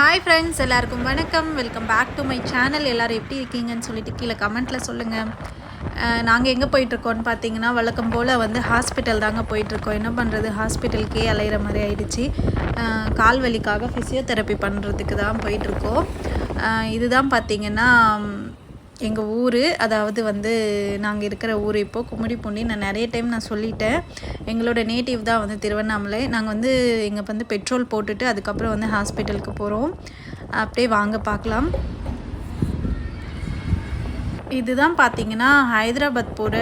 Hi friends எல்லாருக்கும் வணக்கம். Welcome back to my channel எல்லோரும் எப்படி இருக்கீங்கன்னு சொல்லிட்டு கீழே கமெண்ட்டில் சொல்லுங்கள் நாங்கள் எங்கே போயிட்டுருக்கோன்னு பார்த்தீங்கன்னா வழக்கம் போல் வந்து ஹாஸ்பிட்டல் தாங்க போயிட்டுருக்கோம். என்ன பண்ணுறது ஹாஸ்பிட்டலுக்கே அலையிற மாதிரி ஆயிடுச்சு. கால் வலிக்காக ஃபிசியோதெரப்பி பண்ணுறதுக்கு தான் போயிட்டுருக்கோம். இதுதான் பார்த்தீங்கன்னா எங்கள் ஊர் அதாவது வந்து நாங்கள் இருக்கிற ஊர் இப்போது கும்மிடிப்பூண்டி நான் நிறைய டைம் நான் சொல்லிட்டேன். எங்களோட நேட்டிவ் தான் வந்து திருவண்ணாமலை. நாங்கள் வந்து இங்கே வந்து பெட்ரோல் போட்டுட்டு அதுக்கப்புறம் வந்து ஹாஸ்பிட்டலுக்கு போகிறோம் அப்படியே வாங்க பார்க்கலாம். இதுதான் பார்த்தீங்கன்னா ஹைதராபாத் போகிற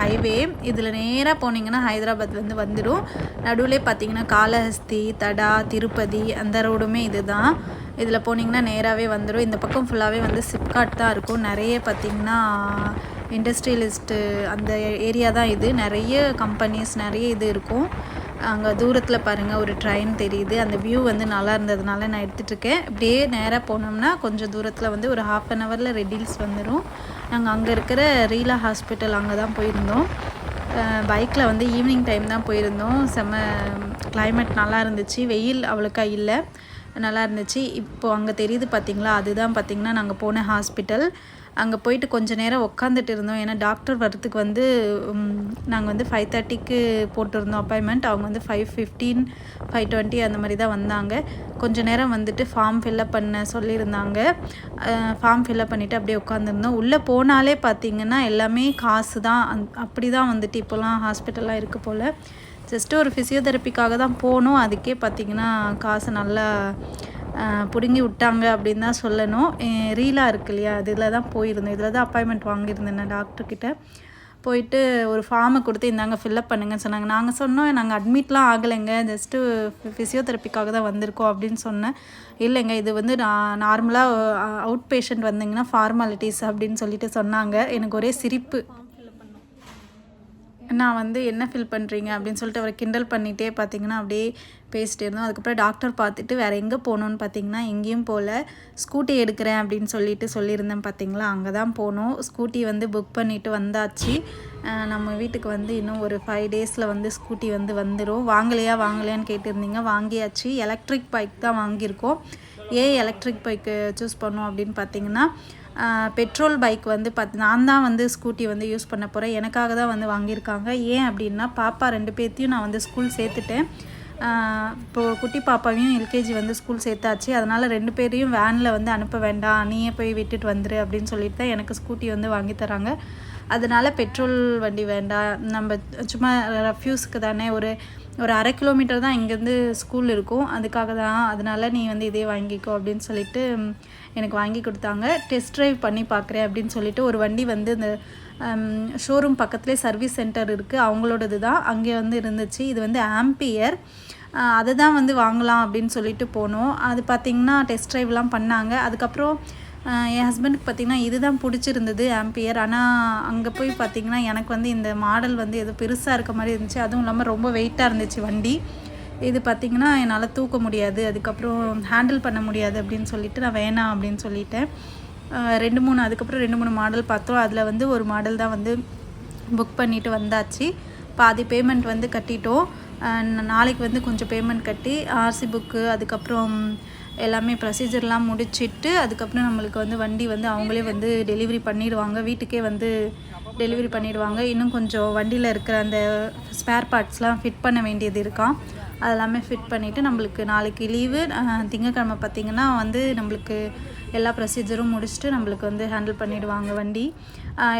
ஹைவே. இதில் நேராக போனீங்கன்னா ஹைதராபாத் வந்து வந்துடும். நடுவில் பார்த்தீங்கன்னா காளஹஸ்தி தடா திருப்பதி அந்த ரோடுமே இதுதான். இதில் போனீங்கன்னா நேராகவே வந்துடும். இந்த பக்கம் ஃபுல்லாகவே வந்து சிப்காட் தான் இருக்கும். நிறைய பார்த்தீங்கன்னா இண்டஸ்ட்ரியலிஸ்ட்டு அந்த ஏரியா தான் இது. நிறைய கம்பெனிஸ் நிறைய இது இருக்கும். அங்கே தூரத்தில் பாருங்கள் ஒரு ட்ரெயின் தெரியுது. அந்த வியூ வந்து நல்லா இருந்ததுனால நான் எடுத்துகிட்டு இருக்கேன். இப்படியே நேராக போனோம்னா கொஞ்சம் தூரத்தில் வந்து ஒரு ஹாஃப் அன் ஹவரில் ரெடில்ஸ் வந்துடும் நாங்கள் அங்கே இருக்கிற ரீலா ஹாஸ்பிட்டல் அங்கே தான் போயிருந்தோம் பைக்கில் வந்து ஈவினிங் டைம் தான் போயிருந்தோம். செம்ம கிளைமேட் நல்லா இருந்துச்சு. வெயில் அவ்வளோக்கா இல்லை. நல்லா இருந்துச்சு இப்போது அங்கே தெரியுது பார்த்தீங்களா? அதுதான் பார்த்திங்கன்னா நாங்கள் போன ஹாஸ்பிட்டல். அங்கே போயிட்டு கொஞ்சம் நேரம் உட்காந்துட்டு இருந்தோம். ஏன்னா டாக்டர் வர்றதுக்கு வந்து நாங்கள் வந்து ஃபைவ் தேர்ட்டிக்கு போட்டிருந்தோம் அப்பாயின்மெண்ட் அவங்க வந்து ஃபைவ் ஃபிஃப்டீன் ஃபைவ் டுவெண்ட்டி அந்த மாதிரி தான் வந்தாங்க. கொஞ்சம் நேரம் வந்துட்டு ஃபார்ம் ஃபில்லப் பண்ண சொல்லியிருந்தாங்க. ஃபார்ம் ஃபில்லப் பண்ணிவிட்டு அப்படியே உட்காந்துருந்தோம் உள்ளே போனாலே பார்த்தீங்கன்னா எல்லாமே காசு தான். அந் அப்படி தான் வந்துட்டு இப்போலாம் ஹாஸ்பிட்டல்லாம் இருக்குது போல். ஜஸ்ட்டு ஒரு ஃபிசியோதெரப்பிக்காக தான் போனோம். அதுக்கே பார்த்தீங்கன்னா காசு நல்லா பிடுங்கி விட்டாங்க அப்படின்னு தான் சொல்லணும். ரீலாக இருக்கு இல்லையா? இதில் தான் போயிருந்தோம். இதில் தான் அப்பாயின்மெண்ட் வாங்கியிருந்தேன் நான் டாக்டர்கிட்ட போயிட்டு ஒரு ஃபார்மை கொடுத்து இந்தாங்க ஃபில்லப் பண்ணுங்கன்னு சொன்னாங்க. நாங்கள் சொன்னோம் நாங்கள் அட்மிட்லாம் ஆகலைங்க. ஜஸ்ட்டு ஃபிசியோதெரப்பிக்காக தான் வந்திருக்கோம் அப்படின்னு சொன்னேன். இல்லைங்க இது வந்து நான் நார்மலாக அவுட் பேஷண்ட் வந்தீங்கன்னா ஃபார்மாலிட்டிஸ் அப்படின்னு சொல்லிட்டு சொன்னாங்க. எனக்கு ஒரே சிரிப்பு. நான் வந்து என்ன ஃபில் பண்ணுறீங்க அப்படின்னு சொல்லிட்டு அவரை கிண்டல் பண்ணிகிட்டே பார்த்தீங்கன்னா அப்படியே பேசிட்டு இருந்தோம். அதுக்கப்புறம் டாக்டர் பார்த்துட்டு வேறு எங்கே போகணுன்னு பார்த்தீங்கன்னா எங்கேயும் போகல ஸ்கூட்டி எடுக்கிறேன் அப்படின்னு சொல்லிட்டு சொல்லியிருந்தேன் பார்த்தீங்களா அங்கே தான் போனோம். ஸ்கூட்டி வந்து புக் பண்ணிவிட்டு வந்தாச்சு. நம்ம வீட்டுக்கு வந்து இன்னும் ஒரு ஃபைவ் டேஸில் வந்து ஸ்கூட்டி வந்து வந்துடும் வாங்கலையா வாங்கலையான்னு கேட்டிருந்தீங்க வாங்கியாச்சு. எலக்ட்ரிக் பைக் தான் வாங்கியிருக்கோம். ஏன் எலக்ட்ரிக் பைக்கு சூஸ் பண்ணோம் அப்படின்னு பார்த்தீங்கன்னா பெட்ரோல் பைக் வந்து பத் நான் தான் வந்து ஸ்கூட்டி வந்து யூஸ் பண்ண போகிறேன் எனக்காக தான் வந்து வாங்கியிருக்காங்க. ஏன் அப்படின்னா பாப்பா ரெண்டு பேர்த்தையும் நான் வந்து ஸ்கூல் சேர்த்துட்டேன். இப்போது குட்டி பாப்பாவையும் எல்கேஜி வந்து ஸ்கூல் சேர்த்தாச்சு. அதனால் ரெண்டு பேரையும் வேனில் வந்து அனுப்ப வேண்டாம். நீயே போய் விட்டுட்டு வந்துரு அப்படின்னு சொல்லிட்டு தான் எனக்கு ஸ்கூட்டி வந்து வாங்கி தராங்க. அதனால் பெட்ரோல் வண்டி வேண்டாம். நம்ம சும்மா ரஃப்யூஸ்க்கு தானே ஒரு ஒரு அரை கிலோமீட்டர் தான் இங்கேருந்து ஸ்கூல் இருக்கும். அதுக்காக தான் அதனால் நீ வந்து இதே வாங்கிக்கோ அப்படின்னு சொல்லிட்டு எனக்கு வாங்கி கொடுத்தாங்க. டெஸ்ட் ட்ரைவ் பண்ணி பார்க்குறேன் அப்படின்னு சொல்லிட்டு ஒரு வண்டி வந்து இந்த ஷோரூம் பக்கத்துலேயே சர்வீஸ் சென்டர் இருக்குது அவங்களோடது தான். அங்கே வந்து இருந்துச்சு. இது வந்து ஆம்பியர் அதை தான் வந்து வாங்கலாம் அப்படின்னு சொல்லிட்டு போனோம். அது பார்த்திங்கன்னா டெஸ்ட் ட்ரைவ்லாம் பண்ணாங்க. அதுக்கப்புறம் என் ஹஸ்பண்டுக்கு பார்த்திங்கன்னா இதுதான் பிடிச்சிருந்தது ஆம்பியர் ஆனால் அங்கே போய் பார்த்திங்கன்னா எனக்கு வந்து இந்த மாடல் வந்து எதுவும் பெருசாக இருக்க மாதிரி இருந்துச்சு. அதுவும் இல்லாமல் ரொம்ப வெயிட்டாக இருந்துச்சு வண்டி. இது பார்த்திங்கன்னா என்னால் தூக்க முடியாது. அதுக்கப்புறம் ஹேண்டில் பண்ண முடியாது அப்படின்னு சொல்லிட்டு நான் வேணாம் அப்படின்னு சொல்லிட்டேன். ரெண்டு மூணு அதுக்கப்புறம் ரெண்டு மூணு மாடல் பார்த்தோம். அதில் வந்து ஒரு மாடல் தான் வந்து புக் பண்ணிவிட்டு வந்தாச்சு. பாதி பேமெண்ட் வந்து கட்டிட்டோம். நாளைக்கு வந்து கொஞ்சம் பேமெண்ட் கட்டி ஆர்சி புக்கு அதுக்கப்புறம் எல்லாமே ப்ரொசீஜர்லாம் முடிச்சிட்டு அதுக்கப்புறம் நம்மளுக்கு வந்து வண்டி வந்து அவங்களே வந்து டெலிவரி பண்ணிடுவாங்க. வீட்டுக்கே வந்து டெலிவரி பண்ணிடுவாங்க. இன்னும் கொஞ்சம் வண்டியில் இருக்கிற அந்த ஸ்பேர் பார்ட்ஸ்லாம் ஃபிட் பண்ண வேண்டியது இருக்கான் அதெல்லாமே ஃபிட் பண்ணிவிட்டு நம்மளுக்கு நாளைக்கு லீவு திங்கக்கிழமை பார்த்திங்கன்னா வந்து நம்மளுக்கு எல்லா ப்ரொசீஜரும் முடிச்சுட்டு நம்மளுக்கு வந்து ஹேண்டில் பண்ணிவிடுவாங்க வண்டி.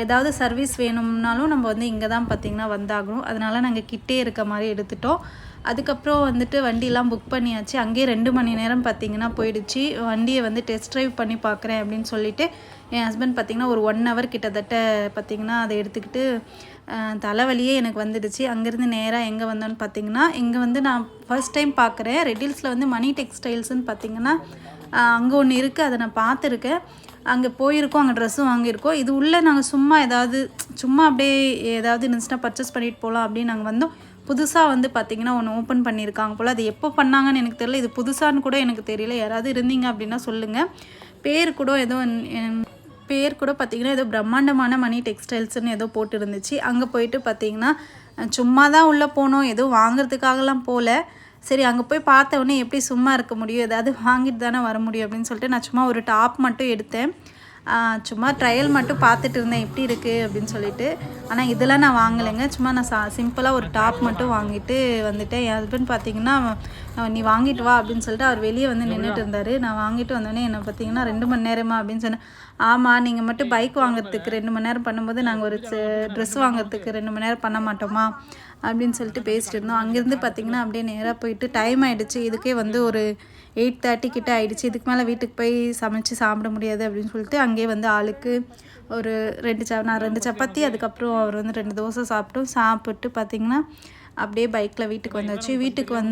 ஏதாவது சர்வீஸ் வேணும்னாலும் நம்ம வந்து இங்கே தான் பார்த்திங்கன்னா வந்தாகணும். அதனால் நாங்கள் கிட்டே இருக்க மாதிரி எடுத்துட்டோம். அதுக்கப்புறம் வந்துட்டு வண்டிலாம் புக் பண்ணியாச்சு. அங்கேயே ரெண்டு மணி நேரம் பார்த்திங்கன்னா போயிடுச்சு. வண்டியை வந்து டெஸ்ட் ட்ரைவ் பண்ணி பார்க்குறேன் அப்படின்னு சொல்லிட்டு என் ஹஸ்பண்ட் பார்த்திங்கன்னா ஒரு ஒன் ஹவர் கிட்டத்தட்ட பார்த்திங்கன்னா அதை எடுத்துக்கிட்டு தலைவலியே எனக்கு வந்துடுச்சு. அங்கேருந்து நேராக எங்கே வந்தோன்னு பார்த்தீங்கன்னா இங்கே வந்து நான் ஃபர்ஸ்ட் டைம் பார்க்குறேன் ரெட்டில்ஸில் வந்து மணி டெக்ஸ்டைல்ஸ்னு பார்த்தீங்கன்னா அங்கே ஒன்று இருக்குது அதை நான் பார்த்துருக்கேன். அங்கே போயிருக்கோம் அங்கே ட்ரெஸ்ஸும் வாங்கியிருக்கோம். இது உள்ளே நாங்கள் சும்மா ஏதாவது சும்மா அப்படியே ஏதாவது இருந்துச்சுன்னா பர்ச்சேஸ் பண்ணிட்டு போகலாம் அப்படின்னு நாங்கள் வந்தோம். புதுசாக வந்து பார்த்திங்கன்னா ஒன்று ஓப்பன் பண்ணியிருக்காங்க போல். அது எப்போ பண்ணாங்கன்னு எனக்கு தெரியல. இது புதுசான்னு கூட எனக்கு தெரியல. யாராவது இருந்தீங்க அப்படின்னா சொல்லுங்கள் பேர் கூட ஏதோ பேர் கூட பார்த்திங்கன்னா ஏதோ பிரம்மாண்டமான மணி டெக்ஸ்டைல்ஸ்னு ஏதோ போட்டு இருந்துச்சு அங்கே போயிட்டு பார்த்திங்கன்னா சும்மா தான் உள்ளே போனோம். எதுவும் வாங்குறதுக்காகலாம் போகல சரி அங்கே போய் பார்த்த உடனே எப்படி சும்மா இருக்க முடியும்? ஏதாவது வாங்கிட்டு தானே வர முடியும் அப்படின்னு சொல்லிட்டு நான் சும்மா ஒரு டாப் மட்டும் எடுத்தேன். சும்மா ட்ரையல் மட்டும் பார்த்துட்டு இருந்தேன். எப்படி இருக்குது அப்படின்னு சொல்லிட்டு. ஆனால் இதெல்லாம் நான் வாங்கலைங்க. சும்மா நான் சா சிம்பிளாக ஒரு டாப் மட்டும் வாங்கிட்டு வந்துட்டேன். என் ஹஸ்பண்ட் பார்த்தீங்கன்னா நீ வாங்கிட்டு வா. அப்படின்னு சொல்லிட்டு அவர் வெளியே வந்து நின்றுட்டு இருந்தார். நான் வாங்கிட்டு வந்தோடனே என்னை பார்த்தீங்கன்னா ரெண்டு மணி நேரமா? அப்படின்னு சொன்னேன். ஆமாம் நீங்கள் மட்டும் பைக் வாங்குறதுக்கு ரெண்டு மணி நேரம் பண்ணும்போது நாங்கள் ஒரு ட்ரெஸ் வாங்குறதுக்கு ரெண்டு மணி நேரம் பண்ண மாட்டோமா? அப்படின்னு சொல்லிட்டு பேசிட்டு இருந்தோம். அங்கேருந்து பார்த்தீங்கன்னா அப்படியே நேராக போயிட்டு டைம் ஆகிடுச்சு இதுக்கே வந்து ஒரு எயிட் தேர்ட்டி கிட்ட ஆகிடுச்சு இதுக்கு மேலே வீட்டுக்கு போய் சமைச்சு சாப்பிட முடியாது அப்படின்னு சொல்லிட்டு அங்கேயே வந்து ஆளுக்கு ஒரு ரெண்டு ச நான் ரெண்டு சப்பாத்தி அதுக்கப்புறம் அவர் வந்து ரெண்டு தோசை சாப்பிட்டோம். சாப்பிட்டு பார்த்தீங்கன்னா அப்படியே பைக்கில் வீட்டுக்கு வந்தாச்சு. வீட்டுக்கு வந்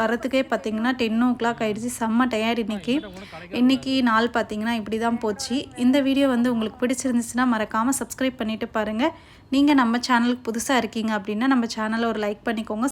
வரத்துக்கே பார்த்தீங்கன்னா டென் ஓ கிளாக் ஆயிடுச்சு. செம்ம டயர்ட் இன்னைக்கு. இன்னைக்கு நாள் பார்த்தீங்கன்னா இப்படி தான் போச்சு. இந்த வீடியோ வந்து உங்களுக்கு பிடிச்சிருந்துச்சுன்னா மறக்காமல் சப்ஸ்கிரைப் பண்ணிட்டு பாருங்கள் நீங்கள் நம்ம சேனலுக்கு புதுசாக இருக்கீங்க அப்படின்னா நம்ம சேனலை ஒரு லைக் பண்ணிக்கோங்க.